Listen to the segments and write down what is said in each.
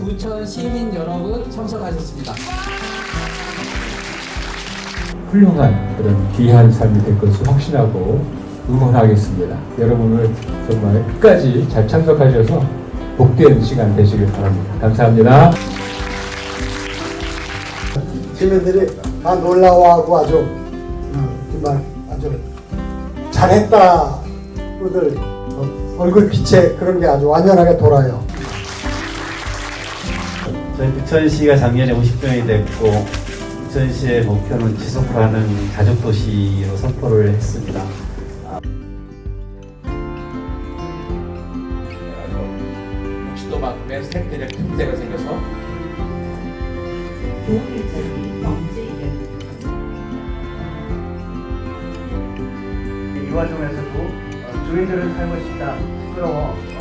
부천 시민 여러분 참석하셨습니다. 훌륭한 그런 귀한 삶이 될 것을 확신하고 응원하겠습니다. 여러분을 정말 끝까지 잘 참석하셔서 복된 시간 되시길 바랍니다. 감사합니다. 시민들이 다 놀라워하고 아주 어, 정말 아주 잘했다 들 얼굴 빛에 그런 게 아주 완연하게 돌아요. 저희 부천시가 작년에 50주년이 됐고 부천시의 목표는 지속하는 가족도시로 선포를 했습니다. 혹시 또막내 스태프들의 문제가 생겨서. 이 와중에서도 어, 주인들은 살고 싶다. 시끄러워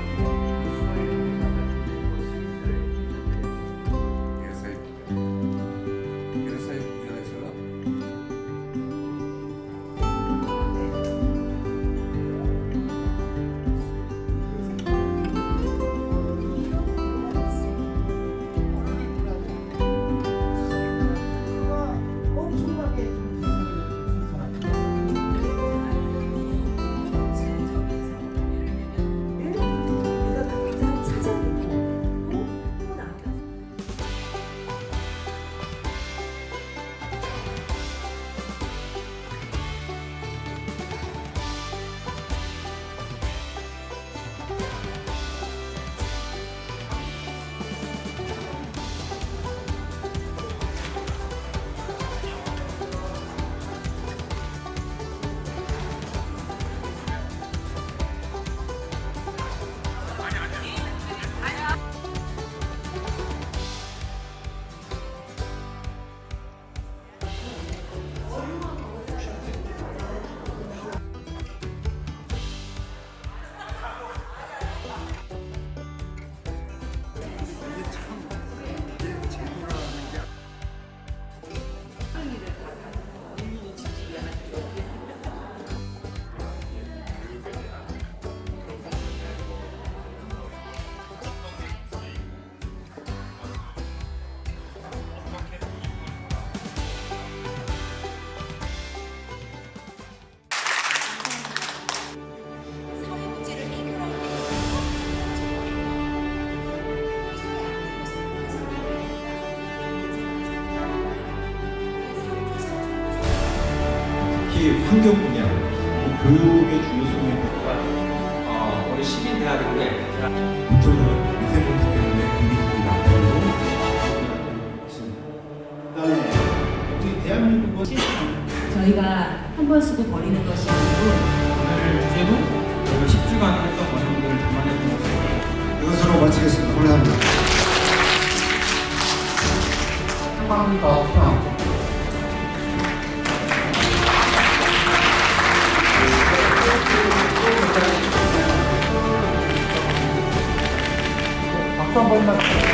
특히 환경 분야, 뭐 교육의 중요성에 어, 우리 시민 대학인데 부천은 미세먼지 때문에 공기질이 나빠지고 있습니다. 그다음에 우리 대한민국은 저희가 한 번 쓰고 버리는 것이 아니고 오늘 주제도 저희가 10주간 했던 과정들을 담아냈던 것입니다. 이것으로 마치겠습니다. 감사합니다. 박수 한 번만.